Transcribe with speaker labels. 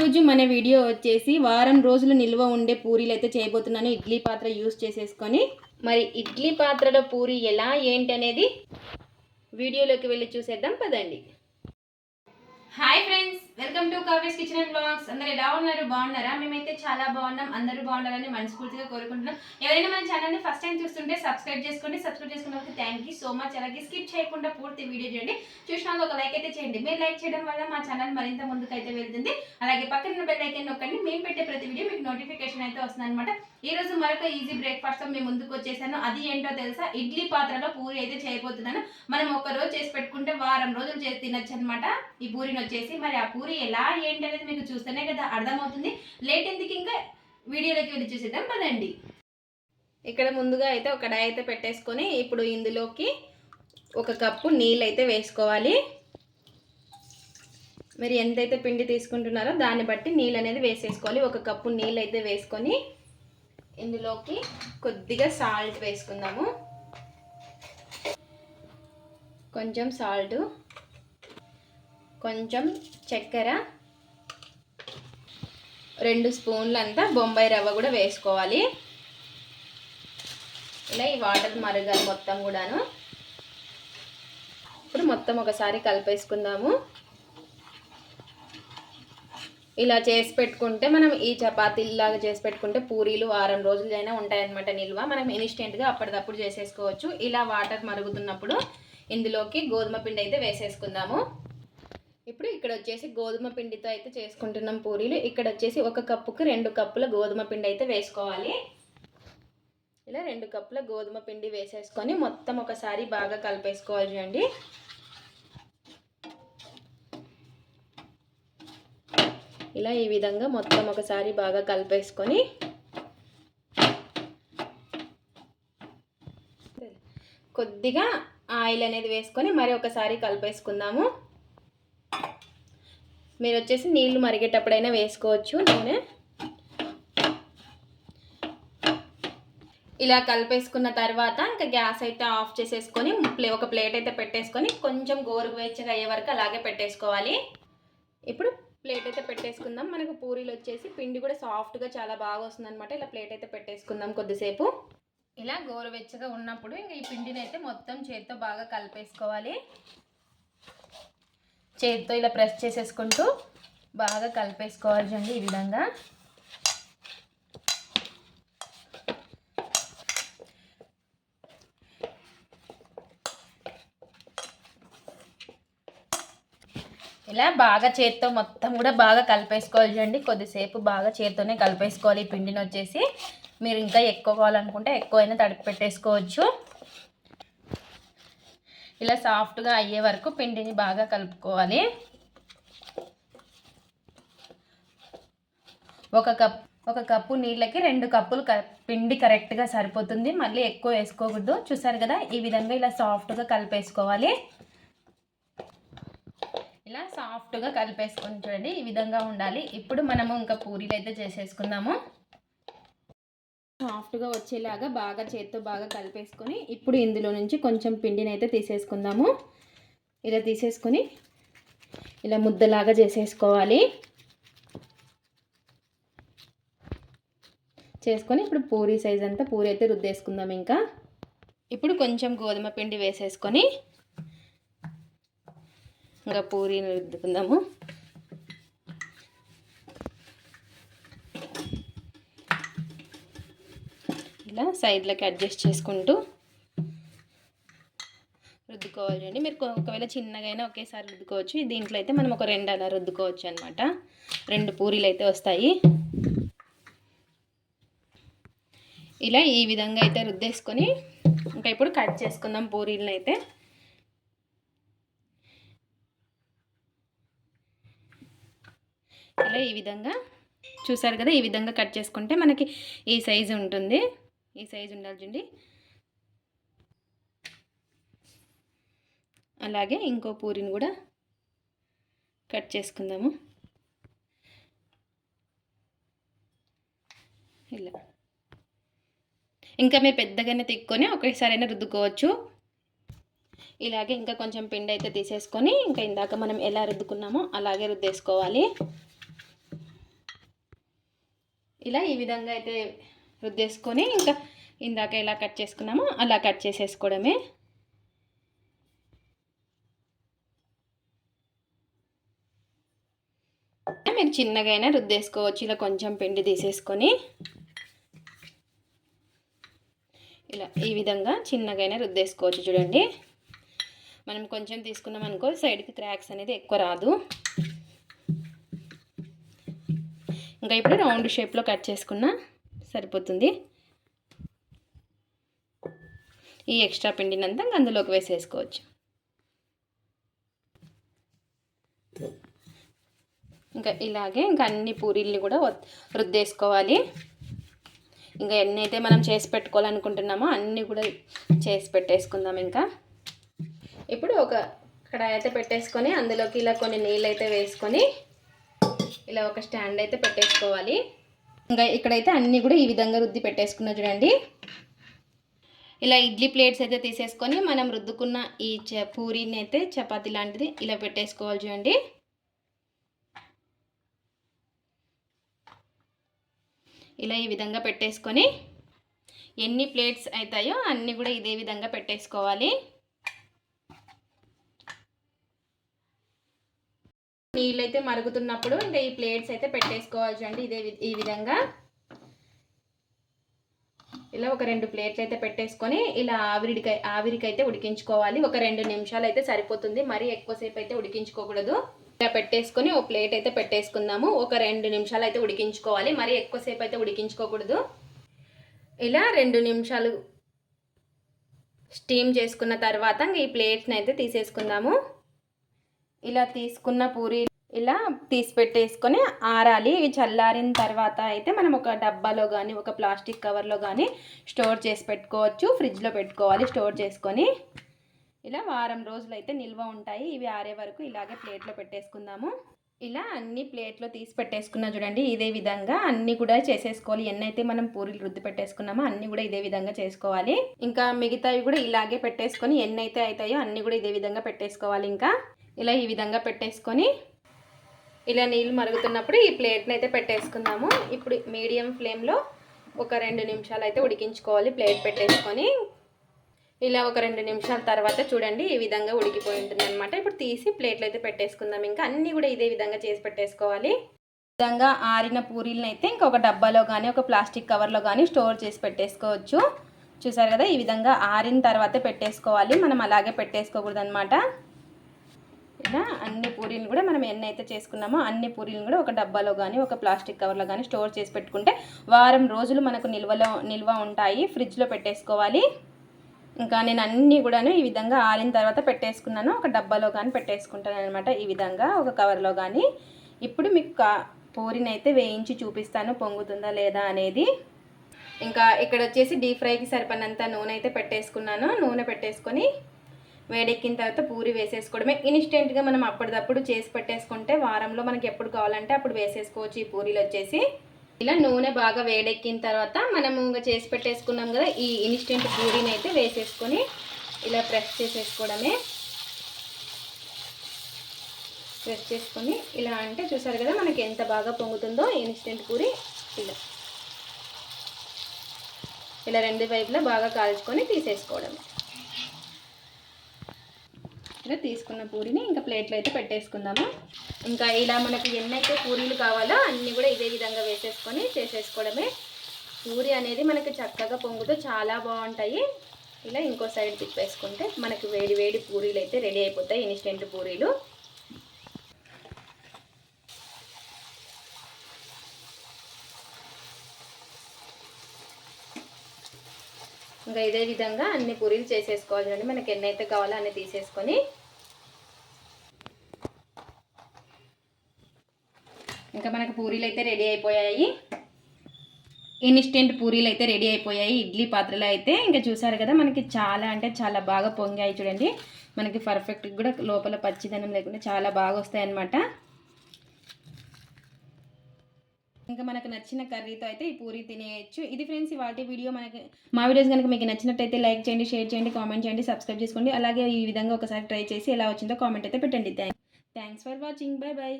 Speaker 1: ఈరోజు మన వీడియో వచ్చేసి వారం రోజులు నిల్వ ఉండే పూరీలు అయితే చేయబోతున్నాను. ఇడ్లీ పాత్ర యూస్ చేసేసుకొని. మరి ఇడ్లీ పాత్రలో పూరి ఎలా ఏంటి అనేది వీడియోలోకి వెళ్ళి చూసేద్దాం. పదండి. Hi friends welcome to Kavya's kitchen and blogs. అందరు ఎలా ఉన్నారు? బాగున్నారా? మేమైతే చాలా బాగున్నాం. అందరూ బాగుండాలని మనస్ఫూర్తిగా కోరుకుంటున్నాం. ఎవరైనా మన ఛానల్ని ఫస్ట్ టైం చూస్తుంటే సబ్స్క్రైబ్ చేసుకోండి. సబ్స్క్రైబ్ చేసుకున్న థ్యాంక్ యూ సో మచ్ అలాగే స్కిప్ చేయకుండా పూర్తి వీడియో చేయండి చూసిన ఒక లైక్ అయితే చేయండి. మీరు లైక్ చేయడం వల్ల మా ఛానల్ మరింత ముందుకు అయితే వెళ్తుంది. అలాగే పక్కన బెల్ ఐకన్ నొక్కండి. మేము పెట్టే ప్రతి వీడియో మీకు నోటిఫికేషన్ అయితే వస్తుంది అనమాట ఈ రోజు మరొక ఈజీ బ్రేక్ఫాస్ట్ మేము ముందుకు వచ్చేసాను. అది ఏంటో తెలుసా? ఇడ్లీ పాత్రలో పూరి అయితే చేయబోతున్నాను. మనం ఒక రోజు చేసి పెట్టుకుంటే వారం రోజులు చేసి తినొచ్చు అనమాట ఈ పూరిని వచ్చేసి మరి ఆ పూరి ఎలా ఏంటి అనేది మీకు చూస్తేనే కదా అర్థమవుతుంది. లేట్ ఎందుకు ఇంకా వీడియోలోకి వెళ్ళి చూసేద్దాం పదండి. ఇక్కడ ముందుగా అయితే ఒక డై అయితే పెట్టేసుకొని ఇప్పుడు ఇందులోకి ఒక కప్పు నీళ్ళు అయితే వేసుకోవాలి. మీరు ఎంతైతే పిండి తీసుకుంటున్నారో దాన్ని బట్టి నీళ్ళు అనేది వేసేసుకోవాలి. ఒక కప్పు నీళ్ళు అయితే వేసుకొని ఇందులోకి కొద్దిగా సాల్ట్ వేసుకుందాము. కొంచెం సాల్ట్ కొంచెం చక్కెర రెండు స్పూన్లు అంతా బొంబాయి రవ్వ కూడా వేసుకోవాలి. ఇలా ఈ వాటర్ మరగాలి మొత్తం కూడాను. ఇప్పుడు మొత్తం ఒకసారి కలిపేసుకుందాము. ఇలా చేసి పెట్టుకుంటే మనం ఈ చపాతీలాగా చేసి పెట్టుకుంటే పూరీలు వారం రోజులైనా ఉంటాయన్నమాట నిల్వ. మనం ఇన్స్టెంట్గా అప్పటికప్పుడు చేసేసుకోవచ్చు. ఇలా వాటర్ మరుగుతున్నప్పుడు ఇందులోకి గోధుమ పిండి అయితే వేసేసుకుందాము. ఇప్పుడు ఇక్కడ వచ్చేసి గోధుమ పిండితో అయితే చేసుకుంటున్నాం పూరీలు. ఇక్కడ వచ్చేసి ఒక కప్పుకి రెండు కప్పుల గోధుమ పిండి అయితే వేసుకోవాలి. ఇలా రెండు కప్పుల గోధుమ పిండి వేసేసుకొని మొత్తం ఒకసారి బాగా కలిపేసుకోవాలి చూడండి. ఇలా ఈ విధంగా మొత్తం ఒకసారి బాగా కలిపేసుకొని కొద్దిగా ఆయిల్ అనేది వేసుకొని మరి ఒకసారి కలిపేసుకుందాము. మీరు వచ్చేసి నీళ్ళు మరిగేటప్పుడైనా వేసుకోవచ్చు. నూనె ఇలా కలిపేసుకున్న తర్వాత ఇంకా గ్యాస్ అయితే ఆఫ్ చేసేసుకొని ప్లే ఒక ప్లేట్ అయితే పెట్టేసుకొని కొంచెం గోరువెచ్చగా అయ్యే వరకు అలాగే పెట్టేసుకోవాలి. ఇప్పుడు ప్లేట్ అయితే పెట్టేసుకుందాం. మనకు పూరీలు వచ్చేసి పిండి కూడా సాఫ్ట్గా చాలా బాగా వస్తుందన్నమాట. ఇలా ప్లేట్ అయితే పెట్టేసుకుందాం కొద్దిసేపు. ఇలా గోరువెచ్చగా ఉన్నప్పుడు ఇంకా ఈ పిండిని అయితే మొత్తం చేతితో బాగా కలిపేసుకోవాలి. చేతితో ఇలా ప్రెస్ చేసేసుకుంటూ బాగా కలిపేసుకోవాలి చూడండి ఈ విధంగా. ఇలా బాగా చేతితో మొత్తం కూడా బాగా కలిపేసుకోవాలి చూడండి. కొద్దిసేపు బాగా చేతితోనే కలిపేసుకోవాలి. ఈ పిండిని వచ్చేసి మీరు ఇంకా ఎక్కువ కావాలనుకుంటే ఎక్కువైనా తడిపి పెట్టేసుకోవచ్చు. ఇలా సాఫ్ట్గా అయ్యే వరకు పిండిని బాగా కలుపుకోవాలి. ఒక కప్ ఒక కప్పు నీళ్ళకి రెండు కప్పులు పిండి కరెక్ట్గా సరిపోతుంది. మళ్ళీ ఎక్కువ వేసుకోకూడదు. చూసారు కదా ఈ విధంగా ఇలా సాఫ్ట్గా కలిపేసుకోవాలి. ఇలా సాఫ్ట్గా కలిపేసుకుని చూడండి ఈ విధంగా ఉండాలి. ఇప్పుడు మనము ఇంకా పూరీలు అయితే చేసేసుకుందాము. సాఫ్ట్గా వచ్చేలాగా బాగా చేత్తో బాగా కలిపేసుకొని ఇప్పుడు ఇందులో నుంచి కొంచెం పిండిని అయితే తీసేసుకుందాము. ఇలా తీసేసుకొని ఇలా ముద్దలాగా చేసేసుకోవాలి. చేసుకొని ఇప్పుడు పూరి సైజ్ అంతా పూరి అయితే రుద్దేసుకుందాం ఇంకా. ఇప్పుడు కొంచెం గోధుమ పిండి వేసేసుకొని ఇంకా పూరీని రుద్దుకుందాము. ఇలా సైడ్లకి అడ్జస్ట్ చేసుకుంటూ రుద్దుకోవాలి అండి. మీరు ఒకవేళ చిన్నగైనా ఒకేసారి రుద్దుకోవచ్చు. దీంట్లో అయితే మనం ఒక రెండు అలా రుద్దుకోవచ్చు అనమాట రెండు పూరీలు అయితే వస్తాయి. ఇలా ఈ విధంగా అయితే రుద్దేసుకొని ఇంకా ఇప్పుడు కట్ చేసుకుందాం పూరీలను అయితే. ఇలా ఈ విధంగా చూసారు కదా ఈ విధంగా కట్ చేసుకుంటే మనకి ఈ సైజు ఉంటుంది. ఈ సైజు ఉండాలి అలాగే ఇంకో పూరిని కూడా కట్ చేసుకుందాము. ఇలా. ఇంకా మీరు పెద్దగానే తిక్కొని ఒకేసారైనా రుద్దుకోవచ్చు. ఇలాగే ఇంకా కొంచెం పిండి అయితే తీసేసుకొని ఇంకా ఇందాక మనం ఎలా రుద్దుకున్నామో అలాగే రుద్దేసుకోవాలి. ఇలా ఈ విధంగా అయితే రుద్దేసుకొని ఇంకా ఇందాక ఎలా కట్ చేసుకున్నామో అలా కట్ చేసేసుకోవడమే. మీరు చిన్నగా అయినా రుద్దేసుకోవచ్చు ఇలా కొంచెం పిండి తీసేసుకొని. ఇలా ఈ విధంగా చిన్నగా అయినా రుద్దేసుకోవచ్చు చూడండి. మనం కొంచెం తీసుకున్నాం అనుకో సైడ్కి క్రాక్స్ అనేది ఎక్కువ రాదు. ఇంకా ఇప్పుడు రౌండ్ షేప్లో కట్ చేసుకున్నా సరిపోతుంది. ఈ ఎక్స్ట్రా పిండినంతా అందులోకి వేసేసుకోవచ్చు. ఇంకా ఇలాగే ఇంకా అన్ని పూరీల్ని కూడా రుద్దేసుకోవాలి. ఇంకా ఎన్ని అయితే మనం చేసి పెట్టుకోవాలనుకుంటున్నామో అన్నీ కూడా చేసి పెట్టేసుకుందాం ఇంకా. ఇప్పుడు ఒక కడాయి అయితే పెట్టేసుకొని అందులోకి ఇలా కొన్ని నీళ్ళు అయితే వేసుకొని ఇలా ఒక స్టాండ్ అయితే పెట్టేసుకోవాలి. ఇంకా ఇక్కడైతే అన్నీ కూడా ఈ విధంగా రుద్ది పెట్టేసుకున్నా చూడండి. ఇలా ఇడ్లీ ప్లేట్స్ అయితే తీసేసుకొని మనం రుద్దుకున్న ఈ చ పూరీని అయితే చపాతీ లాంటిది ఇలా పెట్టేసుకోవాలి చూడండి. ఇలా ఈ విధంగా పెట్టేసుకొని ఎన్ని ప్లేట్స్ అవుతాయో అన్నీ కూడా ఇదే విధంగా పెట్టేసుకోవాలి. నీళ్ళు అయితే మరుగుతున్నప్పుడు ఇంకా ఈ ప్లేట్స్ అయితే పెట్టేసుకోవాలి చూడండి ఇదే ఈ విధంగా. ఇలా ఒక రెండు ప్లేట్లు అయితే పెట్టేసుకొని ఇలా ఆవిరికి ఆవిరికైతే ఉడికించుకోవాలి. ఒక రెండు నిమిషాలు అయితే సరిపోతుంది. మరీ ఎక్కువసేపు అయితే ఉడికించుకోకూడదు. ఇలా పెట్టేసుకొని ఒక ప్లేట్ అయితే పెట్టేసుకుందాము. ఒక రెండు నిమిషాలు అయితే ఉడికించుకోవాలి. మరీ ఎక్కువసేపు అయితే ఉడికించుకోకూడదు. ఇలా రెండు నిమిషాలు స్టీమ్ చేసుకున్న తర్వాత ఈ ప్లేట్స్ని అయితే తీసేసుకుందాము. ఇలా తీసుకున్న పూరీ ఇలా తీసి పెట్టేసుకొని ఆరాలి. ఇవి చల్లారిన తర్వాత అయితే మనం ఒక డబ్బాలో కానీ ఒక ప్లాస్టిక్ కవర్లో కానీ స్టోర్ చేసి పెట్టుకోవచ్చు. ఫ్రిడ్జ్లో పెట్టుకోవాలి. స్టోర్ చేసుకొని ఇలా వారం రోజులు అయితే నిల్వ ఉంటాయి. ఇవి ఆరే వరకు ఇలాగే ప్లేట్లో పెట్టేసుకుందాము. ఇలా అన్ని ప్లేట్లో తీసి పెట్టేసుకున్నా చూడండి ఇదే విధంగా అన్నీ కూడా చేసేసుకోవాలి. ఎన్నైతే మనం పూరీలు రుద్ది పెట్టేసుకున్నామో అన్నీ కూడా ఇదే విధంగా చేసుకోవాలి. ఇంకా మిగతావి కూడా ఇలాగే పెట్టేసుకొని ఎన్నైతే అవుతాయో అన్నీ కూడా ఇదే విధంగా పెట్టేసుకోవాలి. ఇంకా ఇలా ఈ విధంగా పెట్టేసుకొని ఇలా నీళ్ళు మరుగుతున్నప్పుడు ఈ ప్లేట్ని అయితే పెట్టేసుకుందాము. ఇప్పుడు మీడియం ఫ్లేమ్లో ఒక రెండు నిమిషాలు అయితే ఉడికించుకోవాలి. ప్లేట్ పెట్టేసుకొని ఇలా ఒక రెండు నిమిషాల తర్వాత చూడండి ఈ విధంగా ఉడికిపోయి ఉంటుంది అనమాట ఇప్పుడు తీసి ప్లేట్లు అయితే పెట్టేసుకుందాం. ఇంకా అన్నీ కూడా ఇదే విధంగా చేసి పెట్టేసుకోవాలి. విధంగా ఆరిన పూరీలను అయితే ఇంకొక డబ్బాలో కానీ ఒక ప్లాస్టిక్ కవర్లో కానీ స్టోర్ చేసి పెట్టేసుకోవచ్చు. చూసారు కదా ఈ విధంగా ఆరిన తర్వాత పెట్టేసుకోవాలి. మనం అలాగే పెట్టేసుకోకూడదు అనమాట ఇలా అన్ని పూరీలు కూడా మనం ఎన్ని అయితే చేసుకున్నామో అన్ని పూరీలు కూడా ఒక డబ్బాలో కానీ ఒక ప్లాస్టిక్ కవర్లో కానీ స్టోర్ చేసి పెట్టుకుంటే వారం రోజులు మనకు నిల్వలో నిల్వ ఉంటాయి. ఫ్రిడ్జ్లో పెట్టేసుకోవాలి. ఇంకా నేను అన్నీ కూడాను ఈ విధంగా ఆరిన తర్వాత పెట్టేసుకున్నాను. ఒక డబ్బాలో కానీ పెట్టేసుకుంటాను అనమాట ఈ విధంగా ఒక కవర్లో కానీ ఇప్పుడు మీకు కా వేయించి చూపిస్తాను. పొంగుతుందా లేదా అనేది. ఇంకా ఇక్కడ వచ్చేసి డీప్ ఫ్రైకి సరిపడినంత నూనె అయితే పెట్టేసుకున్నాను. నూనె పెట్టేసుకొని వేడెక్కిన తర్వాత పూరి వేసేసుకోవడమే. ఇన్స్టెంట్గా మనం అప్పటిదప్పుడు చేసి పెట్టేసుకుంటే వారంలో మనకి ఎప్పుడు కావాలంటే అప్పుడు వేసేసుకోవచ్చు ఈ పూరీలు వచ్చేసి. ఇలా నూనె బాగా వేడెక్కిన తర్వాత మనము ఇంకా చేసి పెట్టేసుకున్నాం కదా ఈ ఇన్స్టెంట్ పూరీని అయితే వేసేసుకొని ఇలా ప్రెస్ చేసేసుకోవడమే. ప్రెస్ చేసుకొని ఇలా అంటే చూసారు కదా మనకి ఎంత బాగా పొంగుతుందో ఇన్స్టెంట్ పూరి ఇలా. ఇలా రెండు వైపులా బాగా కాల్చుకొని తీసేసుకోవడమే. ఇలా తీసుకున్న పూరిని ఇంకా ప్లేట్లో అయితే పెట్టేసుకుందాము. ఇంకా ఇలా మనకి ఎన్నైతే పూరీలు కావాలో అన్నీ కూడా ఇదే విధంగా వేసేసుకొని చేసేసుకోవడమే. పూరి అనేది మనకి చక్కగా పొంగుతూ చాలా బాగుంటాయి. ఇలా ఇంకో సైడ్ తిప్పేసుకుంటే మనకి వేడి వేడి పూరీలు అయితే రెడీ అయిపోతాయి ఇన్స్టెంట్ పూరీలు. ఇంకా ఇదే విధంగా అన్ని పూరీలు చేసేసుకోవాలి మనకి ఎన్నైతే కావాలో అన్ని తీసేసుకొని. ఇంకా మనకు పూరీలు అయితే రెడీ అయిపోయాయి. ఇన్స్టెంట్ పూరీలు అయితే రెడీ అయిపోయాయి. ఇడ్లీ పాత్రలు అయితే ఇంకా చూసారు కదా మనకి చాలా అంటే చాలా బాగా పొంగాయి చూడండి. మనకి పర్ఫెక్ట్ కూడా లోపల పచ్చిదనం లేకుండా చాలా బాగా వస్తాయి అన్నమాట ఇంకా మనకు నచ్చిన కర్రీతో అయితే ఈ పూరి తినేయచ్చు. ఇది ఫ్రెండ్స్ వాటి వీడియో మనకి మా వీడియోస్ కనుక మీకు నచ్చినట్టయితే లైక్ చేయండి షేర్ చేయండి కామెంట్ చేయండి సబ్స్క్రైబ్ చేసుకోండి. అలాగే ఈ విధంగా ఒకసారి ట్రై చేసి ఎలా వచ్చిందో కామెంట్ అయితే పెట్టండి. Thanks for watching. Bye bye.